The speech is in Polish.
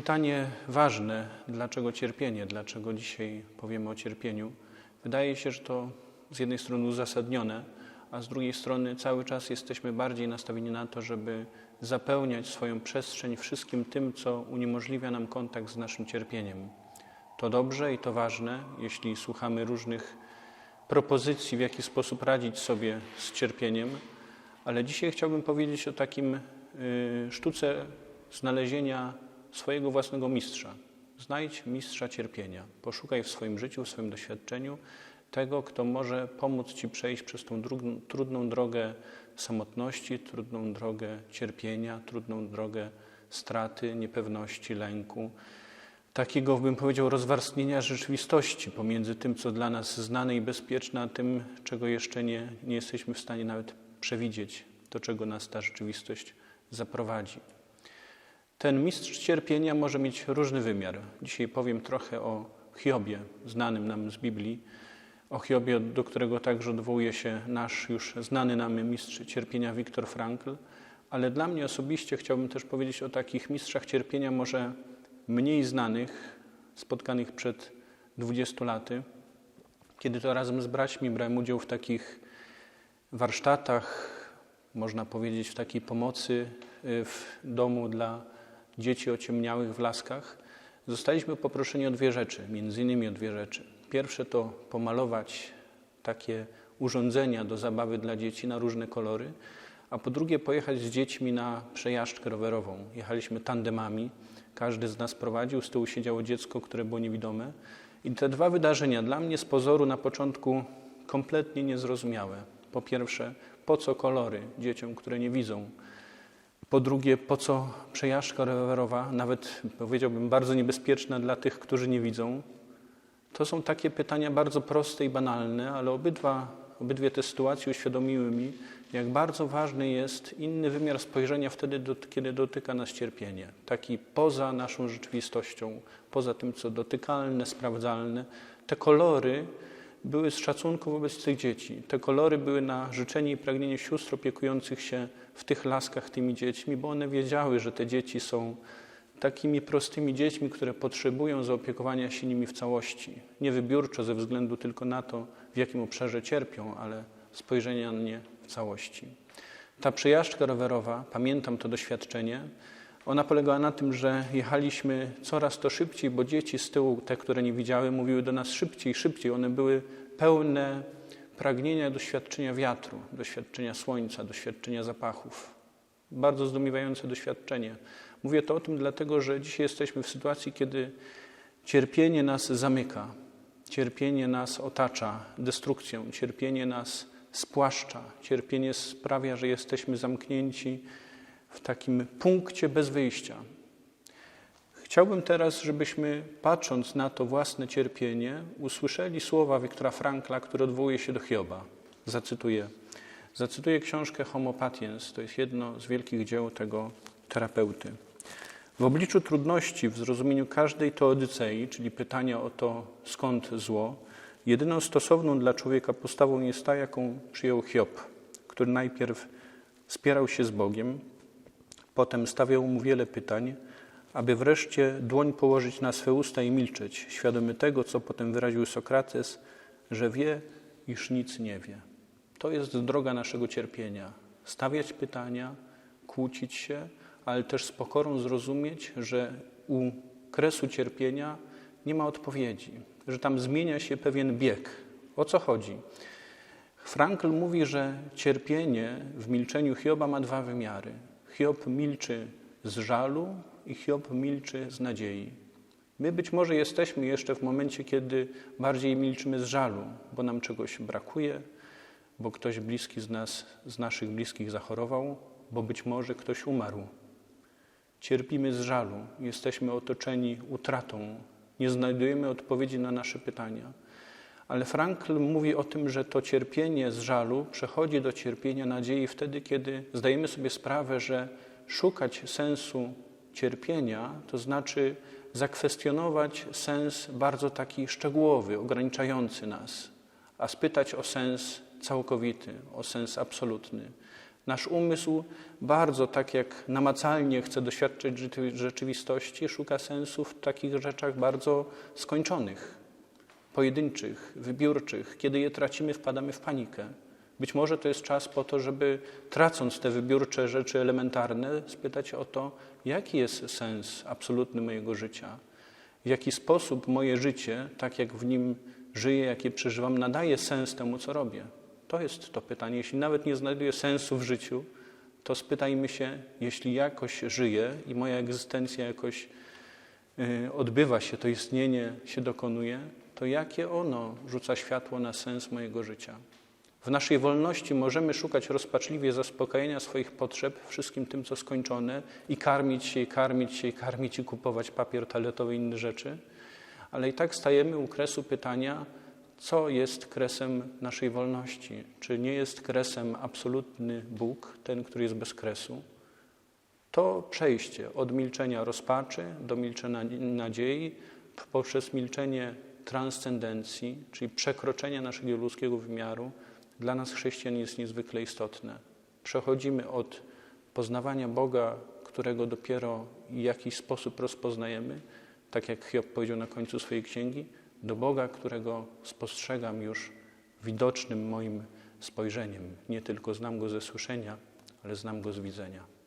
Pytanie ważne, dlaczego cierpienie, dlaczego dzisiaj powiemy o cierpieniu. Wydaje się, że to z jednej strony uzasadnione, a z drugiej strony cały czas jesteśmy bardziej nastawieni na to, żeby zapełniać swoją przestrzeń wszystkim tym, co uniemożliwia nam kontakt z naszym cierpieniem. To dobrze i to ważne, jeśli słuchamy różnych propozycji, w jaki sposób radzić sobie z cierpieniem, ale dzisiaj chciałbym powiedzieć o takim y, sztuce znalezienia swojego własnego mistrza. Znajdź mistrza cierpienia. Poszukaj w swoim życiu, w swoim doświadczeniu tego, kto może pomóc Ci przejść przez tą trudną drogę samotności, trudną drogę cierpienia, trudną drogę straty, niepewności, lęku. Takiego, bym powiedział, rozwarstwienia rzeczywistości pomiędzy tym, co dla nas znane i bezpieczne, a tym, czego jeszcze nie, nie jesteśmy w stanie nawet przewidzieć, do czego nas ta rzeczywistość zaprowadzi. Ten mistrz cierpienia może mieć różny wymiar. Dzisiaj powiem trochę o Hiobie, znanym nam z Biblii, o Hiobie, do którego także odwołuje się nasz już znany nam mistrz cierpienia Viktor Frankl, ale dla mnie osobiście chciałbym też powiedzieć o takich mistrzach cierpienia może mniej znanych, spotkanych przed 20 laty, kiedy to razem z braćmi brałem udział w takich warsztatach, można powiedzieć w takiej pomocy y, w domu dla dzieci ociemniałych w Laskach, zostaliśmy poproszeni o dwie rzeczy, między innymi o dwie rzeczy. Pierwsze to pomalować takie urządzenia do zabawy dla dzieci na różne kolory, a po drugie pojechać z dziećmi na przejażdżkę rowerową. Jechaliśmy tandemami, każdy z nas prowadził, z tyłu siedziało dziecko, które było niewidome. I te dwa wydarzenia dla mnie z pozoru na początku kompletnie niezrozumiałe. Po pierwsze, po co kolory dzieciom, które nie widzą? Po drugie, po co przejażdżka rowerowa, nawet powiedziałbym bardzo niebezpieczna dla tych, którzy nie widzą? To są takie pytania bardzo proste i banalne, ale obydwa, obydwie te sytuacje uświadomiły mi, jak bardzo ważny jest inny wymiar spojrzenia wtedy, kiedy dotyka nas cierpienie. Taki poza naszą rzeczywistością, poza tym, co dotykalne, sprawdzalne. Te kolory były z szacunku wobec tych dzieci. Te kolory były na życzenie i pragnienie sióstr opiekujących się w tych laskach tymi dziećmi, bo one wiedziały, że te dzieci są takimi prostymi dziećmi, które potrzebują zaopiekowania się nimi w całości. Nie wybiórczo ze względu tylko na to, w jakim obszarze cierpią, ale spojrzenia na nie w całości. Ta przejażdżka rowerowa, pamiętam to doświadczenie, ona polegała na tym, że jechaliśmy coraz to szybciej, bo dzieci z tyłu, te, które nie widziały, mówiły do nas szybciej, szybciej. One były pełne pragnienia doświadczenia wiatru, doświadczenia słońca, doświadczenia zapachów. Bardzo zdumiewające doświadczenie. Mówię to o tym dlatego, że dzisiaj jesteśmy w sytuacji, kiedy cierpienie nas zamyka, cierpienie nas otacza destrukcją, cierpienie nas spłaszcza, cierpienie sprawia, że jesteśmy zamknięci w takim punkcie bez wyjścia. Chciałbym teraz, żebyśmy patrząc na to własne cierpienie, usłyszeli słowa Wiktora Frankla, który odwołuje się do Hioba. Zacytuję. Zacytuję książkę Homo Patiens, to jest jedno z wielkich dzieł tego terapeuty. W obliczu trudności w zrozumieniu każdej teodycei, czyli pytania o to, skąd zło, jedyną stosowną dla człowieka postawą jest ta, jaką przyjął Hiob, który najpierw spierał się z Bogiem, potem stawiał mu wiele pytań, aby wreszcie dłoń położyć na swe usta i milczeć, świadomy tego, co potem wyraził Sokrates, że wie, iż nic nie wie. To jest droga naszego cierpienia. Stawiać pytania, kłócić się, ale też z pokorą zrozumieć, że u kresu cierpienia nie ma odpowiedzi, że tam zmienia się pewien bieg. O co chodzi? Frankl mówi, że cierpienie w milczeniu Hioba ma dwa wymiary. Hiob milczy z żalu i Hiob milczy z nadziei. My być może jesteśmy jeszcze w momencie, kiedy bardziej milczymy z żalu, bo nam czegoś brakuje, bo ktoś bliski z nas, z naszych bliskich zachorował, bo być może ktoś umarł. Cierpimy z żalu, jesteśmy otoczeni utratą, nie znajdujemy odpowiedzi na nasze pytania. Ale Frankl mówi o tym, że to cierpienie z żalu przechodzi do cierpienia nadziei wtedy, kiedy zdajemy sobie sprawę, że szukać sensu cierpienia to znaczy zakwestionować sens bardzo taki szczegółowy, ograniczający nas, a spytać o sens całkowity, o sens absolutny. Nasz umysł bardzo tak jak namacalnie chce doświadczyć rzeczy- rzeczywistości, szuka sensu w takich rzeczach bardzo skończonych, pojedynczych, wybiórczych. Kiedy je tracimy, wpadamy w panikę. Być może to jest czas po to, żeby tracąc te wybiórcze rzeczy elementarne, spytać o to, jaki jest sens absolutny mojego życia, w jaki sposób moje życie, tak jak w nim żyję, jakie przeżywam, nadaje sens temu, co robię. To jest to pytanie. Jeśli nawet nie znajduję sensu w życiu, to spytajmy się, jeśli jakoś żyję i moja egzystencja jakoś y, odbywa się, to istnienie się dokonuje, to jakie ono rzuca światło na sens mojego życia? W naszej wolności możemy szukać rozpaczliwie zaspokojenia swoich potrzeb wszystkim tym, co skończone i karmić się, i karmić się, i karmić i kupować papier toaletowy i inne rzeczy, ale i tak stajemy u kresu pytania, co jest kresem naszej wolności? Czy nie jest kresem absolutny Bóg, ten, który jest bez kresu? To przejście od milczenia rozpaczy do milczenia nadziei poprzez milczenie transcendencji, czyli przekroczenia naszego ludzkiego wymiaru, dla nas chrześcijan jest niezwykle istotne. Przechodzimy od poznawania Boga, którego dopiero w jakiś sposób rozpoznajemy, tak jak Hiob powiedział na końcu swojej księgi, do Boga, którego spostrzegam już widocznym moim spojrzeniem. Nie tylko znam Go ze słyszenia, ale znam Go z widzenia.